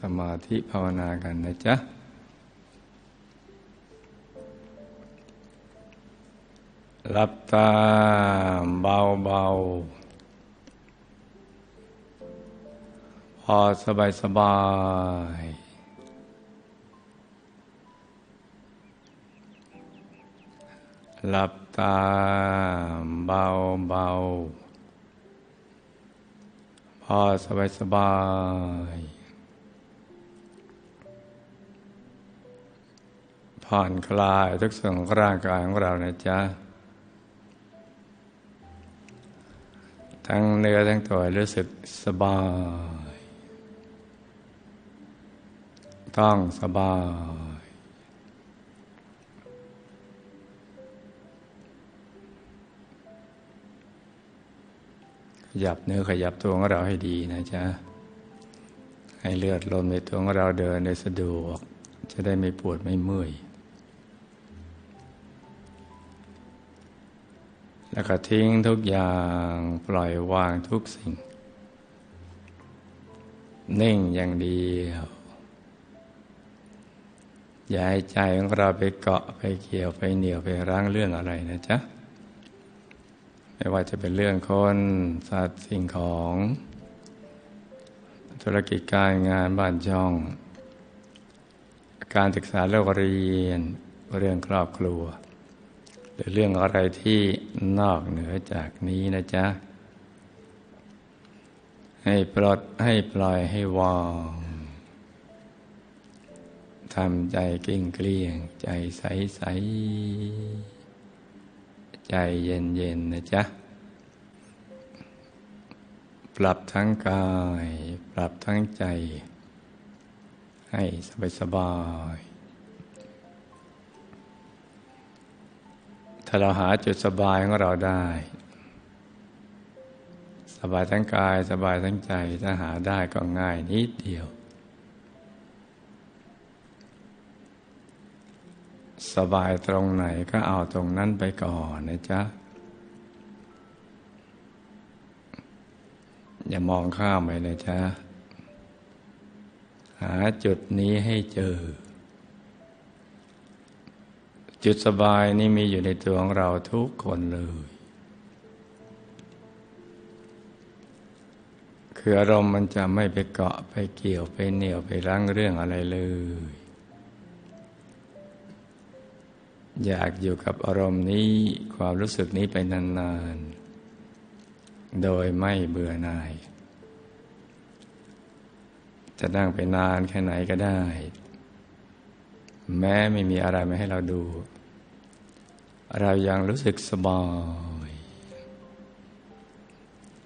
สมาธิภาวนากันนะจ๊ะ หลับตาเบาเบาพอสบายสบายหลับตาเบาเบาพอสบายสบาย ผ่อนคลายทุกส่วนของร่างกายของเรานะจ๊ะ ทั้งเนื้อทั้งตัวรู้สึกสบาย ต้องสบาย ขยับเนื้อขยับตัวของเราให้ดีนะจ๊ะ ให้เลือดลมในตัวของเราเดินได้สะดวกจะได้ไม่ปวดไม่เมื่อย แล้วก็ทิ้งทุกอย่างปล่อยวางทุกสิ่ง นิ่งอย่างเดียว อย่าให้ใจของเราไปเกาะไปเกี่ยวไปเหนียวไปรั้งเรื่องอะไรนะจ๊ะ ไม่ว่าจะเป็นเรื่องคนสัตว์สิ่งของ ธุรกิจการงานบ้านช่อง การศึกษาเรื่องเรียนเรื่องครอบครัว หรือเรื่องอะไรที่นอกเหนือจากนี้นะจ๊ะ ให้ปลดให้ปล่อยให้วางทำใจเกลี้ยงเกลี้ยง ใจใสใสใจเย็นเย็นนะจ๊ะ ปรับทั้งกาย ปรับทั้งใจ ให้สบายสบายาเราหาจุดสบายของเราได้ สบายทั้งกายสบายทั้งใจถ้าหาได้ก็ง่ายนิดเดียว สบายตรงไหนก็เอาตรงนั้นไปก่อนนะจ๊ะ อย่ามองข้ามไปนะจ๊ะหาจุดนี้ให้เจอ จุดสบายนี่มีอยู่ในตัวของเราทุกคนเลย คืออารมณ์มันจะไม่ไปเกาะไปเกี่ยวไปเหนี่ยวไปรั้งเรื่องอะไรเลย อยากอยู่กับอารมณ์นี้ความรู้สึกนี้ไปนานๆ โดยไม่เบื่อหน่าย จะนั่งไปนานแค่ไหนก็ได้แม้ไม่มีอะไรมาให้เราดู เรายังรู้สึกสบาย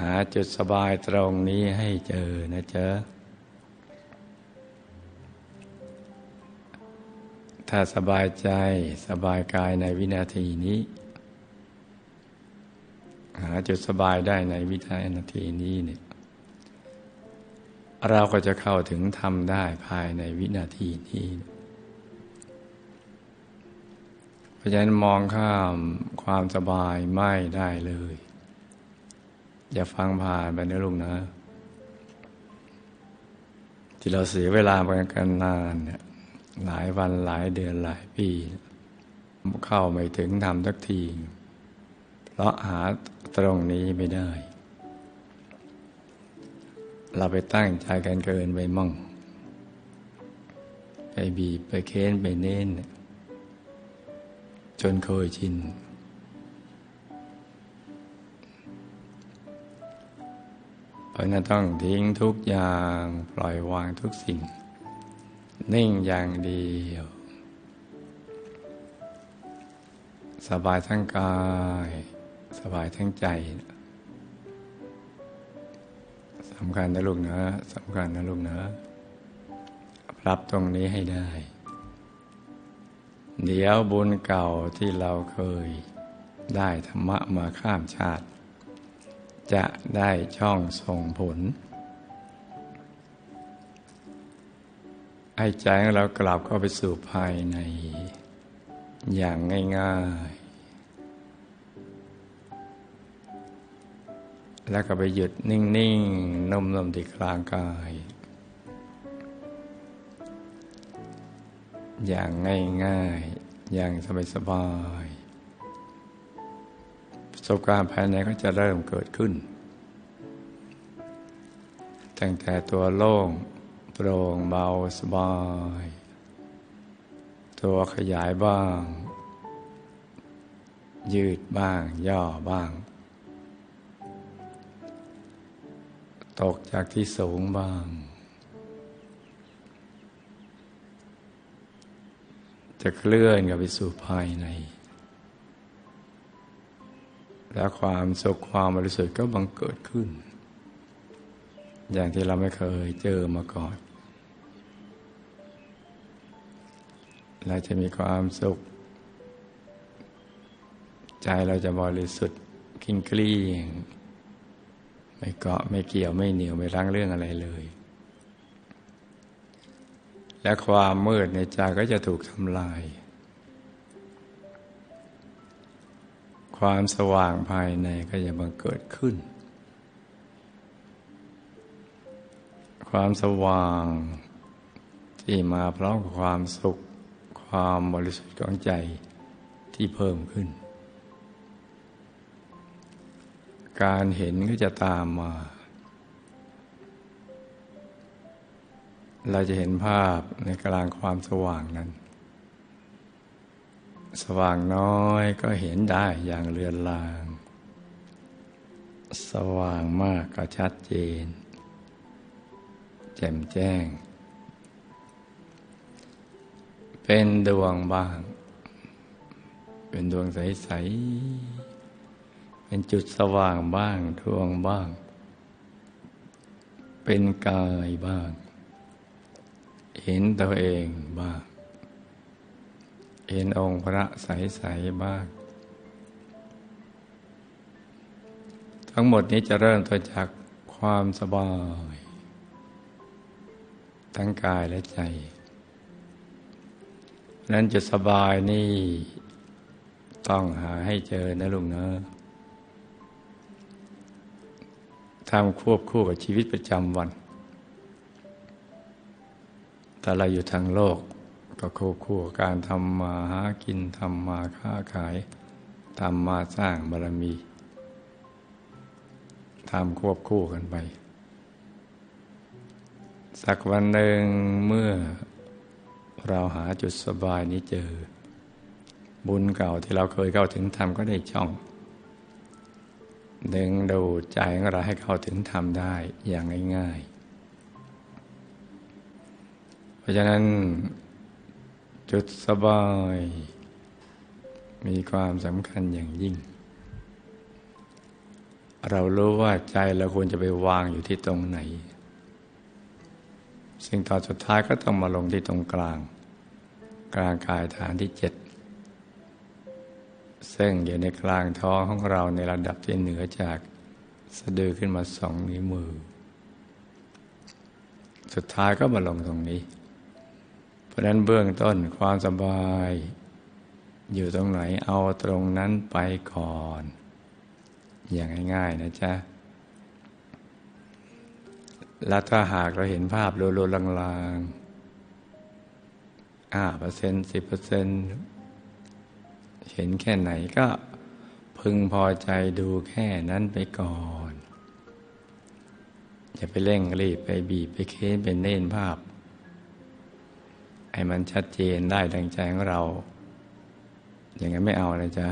หาจุดสบายตรงนี้ให้เจอนะเจ๊ถ้าสบายใจสบายกายในวินาทีนี้ หาจุดสบายได้ในวินาทีนี้เนี่ยเราก็จะเข้าถึงทำได้ภายในวินาทีนี้ ราะฉะนั้นมองข้ามความสบายไม่ได้เลย อย่าฟังผ่านไปนะลุงนะ ที่เราเสียเวลาไปกันนานเนี่ยหลายวันหลายเดือนหลายปี เข้าไม่ถึงทำสักทีเพราะหาตรงนี้ไม่ได้ เราไปตั้งใจกันเกินไปมั่งไปบีบไปเค้นไปเน้น จนเคยชิน เพราะนั้นต้องทิ้งทุกอย่างปล่อยวางทุกสิ่ง นิ่งอย่างเดียว สบายทั้งกาย สบายทั้งใจสำคัญนะลูกนะสำคัญนะลูกนะปรับตรงนี้ให้ได้ เดี๋ยวบุญเก่าที่เราเคย ได้ธรรมะมาข้ามชาติ จะได้ช่องส่งผลให้ใจของเรากลับเข้าไปสู่ภายใน อย่างง่ายๆ แล้วก็ไปหยุดนิ่งๆนุ่มๆที่กลางกาย อย่างง่ายๆ อย่างสบายๆประสบการณ์ภายในก็จะเริ่มเกิดขึ้น ตั้งแต่ตัวโล่งโปร่งเบาสบาย ตัวขยายบ้าง ยืดบ้าง ย่อบ้าง ตกจากที่สูงบ้าง จะเคลื่อนกับไปสู่ภายใน และความสุขความบริสุทธิ์ก็บังเกิดขึ้น อย่างที่เราไม่เคยเจอมาก่อน เราจะมีความสุข ใจเราจะบริสุทธิ์กินเกลี้ยงไม่เกาะไม่เกี่ยวไม่เหนียวไม่รั้งเรื่องอะไรเลย และความมืดในใจก็จะถูกทำลาย ความสว่างภายในก็จะบังเกิดขึ้น ความสว่างที่มาพร้อมกับความสุข ความบริสุทธิ์ของใจที่เพิ่มขึ้น การเห็นก็จะตามมา เราจะเห็นภาพในกลางความสว่างนั้น สว่างน้อยก็เห็นได้อย่างเลือนลาง สว่างมากก็ชัดเจน แจ่มแจ้ง เป็นดวงบ้าง เป็นดวงใส ๆ เป็นจุดสว่างบ้างดวงบ้าง เป็นกายบ้าง เห็นตัวเองบ้าง เห็นองค์พระใสๆบ้าง ทั้งหมดนี้จะเริ่มต้นจากความสบาย ทั้งกายและใจ นั้นจะสบายนี่ต้องหาให้เจอนะลุงเนะทำควบคู่กับชีวิตประจำวัน แต่เราอยู่ทางโลกก็คู่คู่การทำมาหากินทำมาค้าขายทำมาสร้างบารมีทำควบคู่กันไป สักวันหนึ่งเมื่อเราหาจุดสบายนี้เจอ บุญเก่าที่เราเคยเข้าถึงธรรมก็ได้ช่องดึงดูใจของเราให้เข้าถึงธรรมได้อย่างง่ายๆ เพราะฉะนั้นจุดสบาย มีความสำคัญอย่างยิ่ง เรารู้ว่าใจเราควรจะไปวางอยู่ที่ตรงไหน สิ่งต่อสุดท้ายก็ต้องมาลงที่ตรงกลาง กลางกายฐานที่เจ็ดซึ่งอยู่ในกลางท้องของเราในระดับที่เหนือจากสะดือขึ้นมาสองนิ้วมือ สุดท้ายก็มาลงตรงนี้ ราะนั้นเบื้องต้นความสบาย อยู่ตรงไหนเอาตรงนั้นไปก่อน อย่างง่าย ๆ นะจ๊ะ แล้วถ้าหากเราเห็นภาพโลๆลางๆห้าเปอร์เซ็นต์สิบเปอร์เซ็นต์เห็นแค่ไหนก็พึงพอใจดูแค่นั้นไปก่อน อย่าไปเร่งรีบไปบีบไปเค้นเป็นเน้นภาพ ให้มันชัดเจนได้ดังใจของเรา อย่างนั้นไม่เอาเลยจ้ะ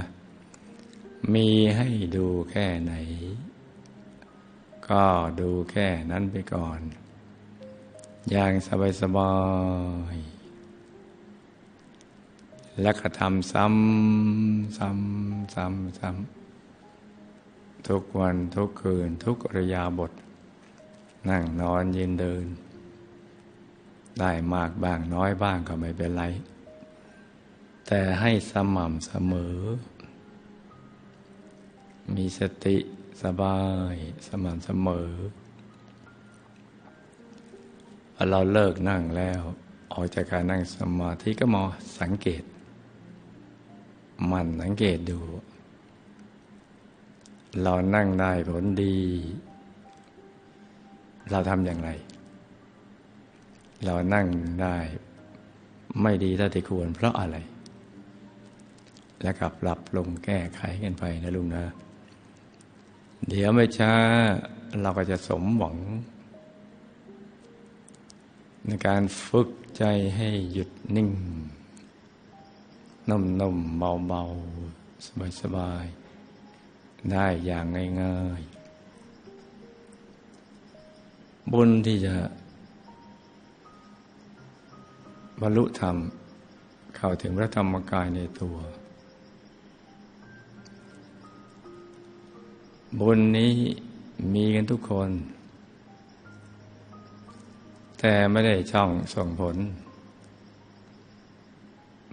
มีให้ดูแค่ไหน ก็ดูแค่นั้นไปก่อน อย่างสบายสบายและกระทำซ้ำซ้ำซ้ำซ้ำทุกวันทุกคืนทุกระยาบท นั่งนอนยืนเดิน ได้มากบ้างน้อยบ้างก็ไม่เป็นไร แต่ให้สม่ำเสมอ มีสติสบายสม่ำเสมอพอเราเลิกนั่งแล้ว ออกจากการนั่งสมาธิก็มอสังเกต มันสังเกตดู เรานั่งได้ผลดี เราทำอย่างไร เรานั่งได้ไม่ดีเท่าที่ควรเพราะอะไร แล้วกับปรับลงแก้ไขกันไปนะลุงนะ เดี๋ยวไม่ช้าเราก็จะสมหวัง ในการฝึกใจให้หยุดนิ่งนุ่มๆเบาๆ สบายๆ ได้อย่างง่ายๆ บุญที่จะ บรรลุธรรม เข้าถึงพระธรรมกายในตัว บุญนี้มีกันทุกคน แต่ไม่ได้ช่องส่งผล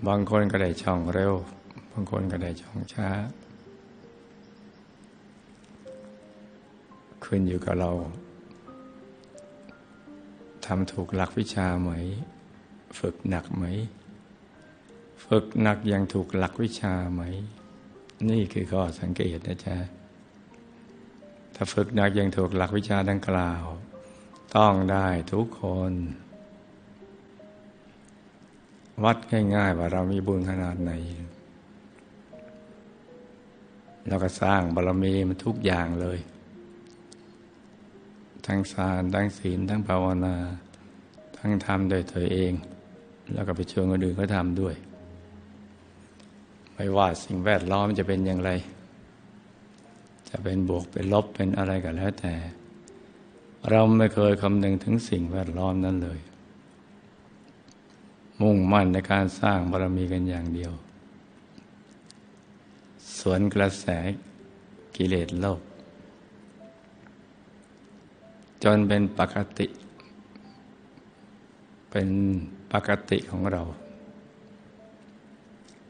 บางคนก็ได้ช่องเร็ว บางคนก็ได้ช่องช้า ขึ้นอยู่กับเราทำถูกหลักวิชาไหม ฝึกหนักไหม ฝึกหนักยังถูกหลักวิชาไหม นี่คือข้อสังเกตนะจ๊ะ ถ้าฝึกหนักยังถูกหลักวิชาดังกล่าว ต้องได้ทุกคน วัดง่ายๆว่าเรามีบุญขนาดไหนแล้วก็สร้างบารมีมันทุกอย่างเลย ทั้งสารทั้งศีลทั้งภาวนา ทั้งทำโดยตัวเอง แล้วก็ไปชวนคนอื่นเขาทำด้วย ไม่ว่าสิ่งแวดล้อมจะเป็นอย่างไร จะเป็นบวกเป็นลบเป็นอะไรก็แล้วแต่ เราไม่เคยคำนึงถึงสิ่งแวดล้อมนั้นเลย มุ่งมั่นในการสร้างบารมีกันอย่างเดียว สวนกระแสกิเลสโลก จนเป็นปกติ เป็นปกติของเรา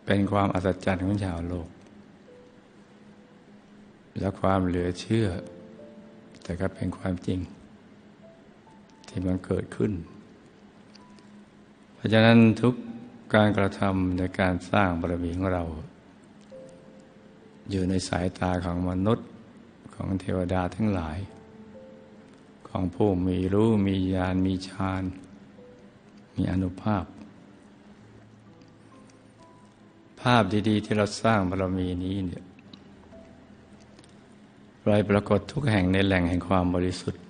เป็นความอัศจรรย์ของชาวโลก และความเหลือเชื่อ แต่ก็เป็นความจริง ที่มันเกิดขึ้น เพราะฉะนั้นทุกการกระทำในการสร้างบารมีของเรา อยู่ในสายตาของมนุษย์ของเทวดาทั้งหลาย ของผู้มีรู้มีญาณมีฌาน มีอนุภาพ ภาพดี ๆ ที่เราสร้างบารมีนี้เนี่ยปล่อยปรากฏทุกแห่งในแหล่งแห่งความบริสุทธิ์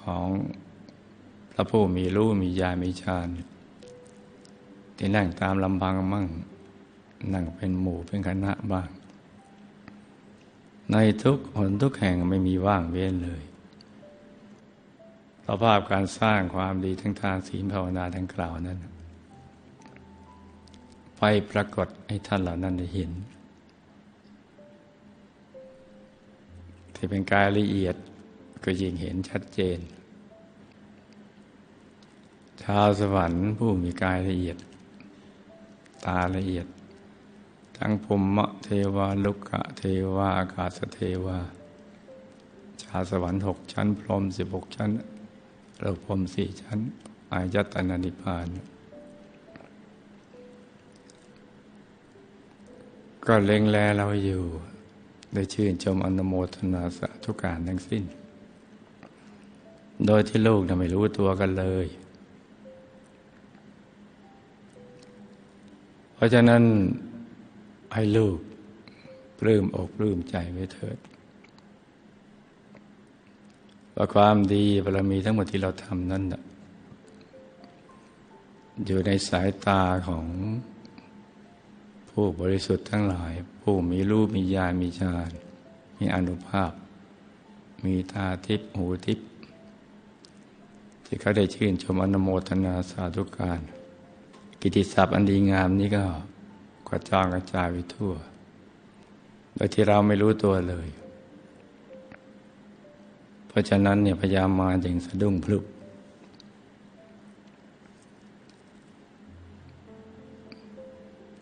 ของพระผู้มีรู้มีญาณมีฌานที่นั่งตามลำพังมั่ง นั่งเป็นหมู่เป็นคณะบ้าง ในทุกหนทุกแห่งไม่มีว่างเว้นเลย ต่อภาพการสร้างความดีทั้งทานศีลภาวนาทั้งกล่าวนั้น ไปปรากฏให้ท่านเหล่านั้นได้เห็น ที่เป็นกายละเอียดก็ยิ่งเห็นชัดเจน ชาวสวรรค์ผู้มีกายละเอียด ตาละเอียด ทั้งภูมิเทวาลุกะเทวาอากาศเทวา ชาสวรรค์หกชั้น พรหมสิบหกชั้น เราพรมสี่ชั้น อายตนานิพาน ก็เล็งแลเราอยู่ได้ชื่นชมอนโมทนาสาธุการทั้งสิ้น โดยที่ลูกไม่รู้ตัวกันเลย เพราะฉะนั้นให้ลูกปลื้มอกปลื้มใจไว้เถิด ว่าความดีบารมีทั้งหมดที่เราทำนั้นอยู่ในสายตาของผู้บริสุทธิ์ทั้งหลาย ผู้มีรูปมีญาณมีฌานมีอนุภาพ มีตาทิพย์หูทิพย์ที่เขาได้ชื่นชมอนโมทนาสาธุการ กิติศัพท์อันดีงามนี้ก็กระจางกระจายไปทั่ว โดยที่เราไม่รู้ตัวเลย เพราะฉะนั้นเนี่ยพยายามมาจึงสะดุ้งพลุบ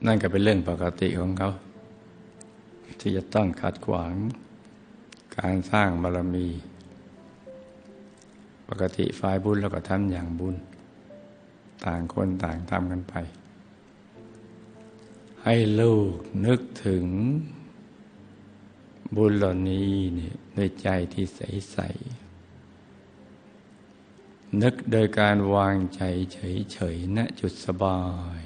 นั่นก็เป็นเรื่องปกติของเขา ที่จะต้องขัดขวาง การสร้างบารมี ปกติฝ่ายบุญแล้วก็ทำอย่างบุญ ต่างคนต่างทำกันไป ให้ลูกนึกถึงบุญเหล่านี้เนี่ย ด้วยใจที่ใสนึกโดยการวางใจเฉยๆณจุดสบาย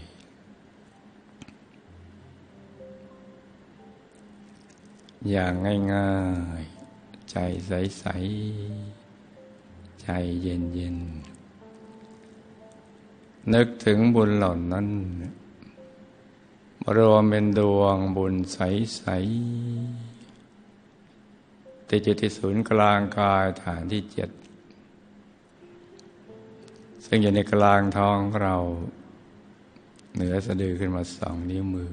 อย่างง่ายๆ ใจใสๆ ใจเย็นๆ นึกถึงบุญเหล่านั้น รวมเป็นดวงบุญใสๆ ติดอยู่ที่ศูนย์กลางกายฐานที่เจ็ดซึ่งอยู่ในกลางท้องเรา เหนือสะดือขึ้นมาสองนิ้วมือ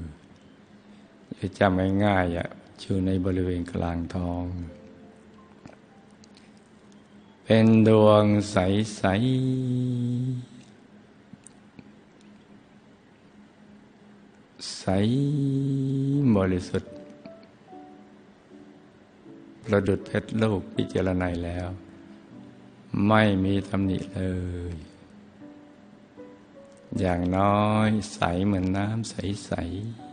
จะจำง่ายๆอะอยู่ในบริเวณกลางท้อง เป็นดวงใส ๆใสบริสุทธิ์ ประดุดเพชรลูกพิจารณาแล้ว ไม่มีตำหนิเลย อย่างน้อยใสเหมือนน้ำใส ๆ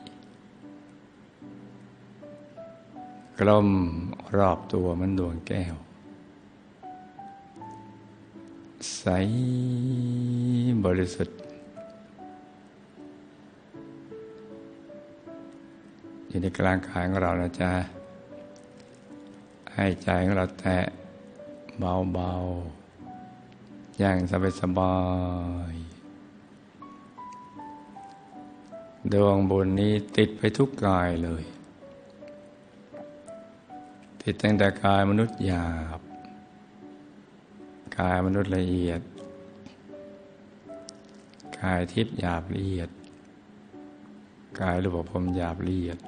กลมรอบตัวมันดวงแก้ว ใสบริสุทธิ์ อยู่ในกลางกายของเรานะจ๊ะ ให้ใจของเราแตะเบาๆ อย่างสบายๆ ดวงบุญนี้ติดไปทุกกายเลย ติดตั้งแต่กายมนุษย์หยาบ กายมนุษย์ละเอียด กายทิพย์หยาบละเอียด กายรูปภพหยาบละเอียด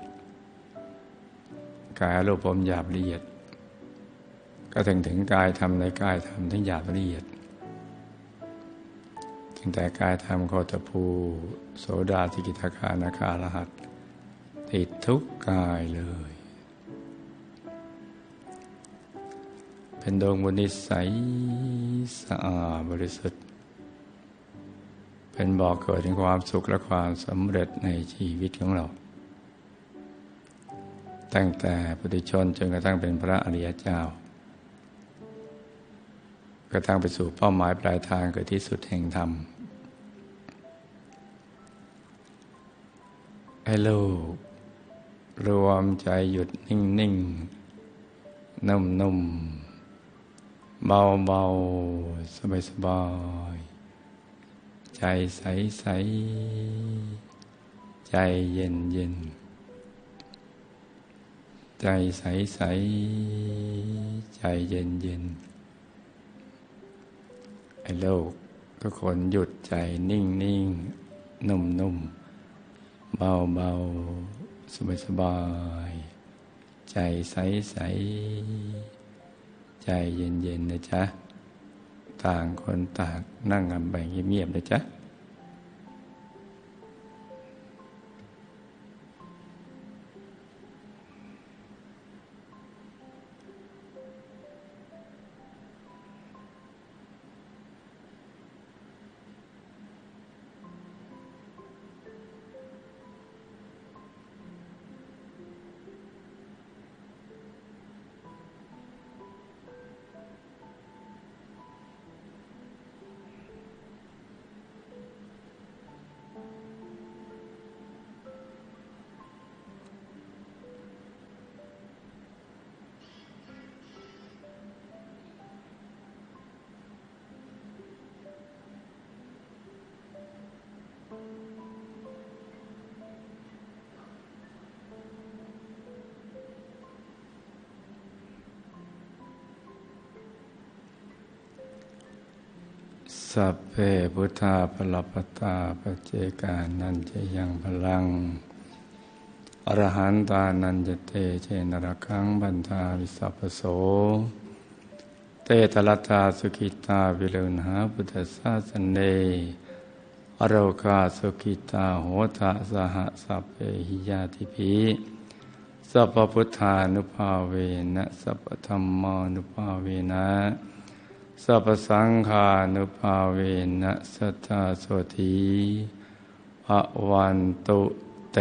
กายรูปภพหยาบละเอียด ก็ถึงถึงกายทำในกายทำทั้งหยาบละเอียดตั้งแต่กายธรรมโคตภูโสดาสิกิทาคานาคารหัส ติดทุกกายเลย เป็นดวงบุญนิสัยสะอาดบริสุทธิ์ เป็นบ่อกเกิดถึงความสุขและความสำเร็จในชีวิตของเราตั้งแต่ปุถุชนจนกระทั่งเป็นพระอริยเจ้า กระทั่งไปสู่เป้าหมายปลายทางเกิดที่สุดแห่งธรรม ให้ลูกรวมใจหยุดนิ่งนิ่งนุ่มนุ่มเบาเบาสบายสบายใจใสใสใจเย็นเย็นใจใสใสใจเย็นเย็น ให้โลกทุกคนหยุดใจนิ่งนิ่งนุ่มนุ่มเบาเบาสบายสบาย ใจใสใสใจเย็นเย็นนะจ๊ะ ต่างคนต่างนั่งกันไปเงียบๆนะจ๊ะ สัพเพพุทธาพลปตาปเจกานันจะยังพลัง อรหันตานันจะเตเจนรคังบันทาวิสัพโส เตตลัตาสุขิตาวิเลนหาพุทธศาสเนอโรคาสุขิตาโหทะสหสัพเพหิยาติภิสัพพุทธานุภาเวนะสัพธรรมานุภาเวนะ สัพสังขานุภาเวนะสัทธาโสธีภวันตุเต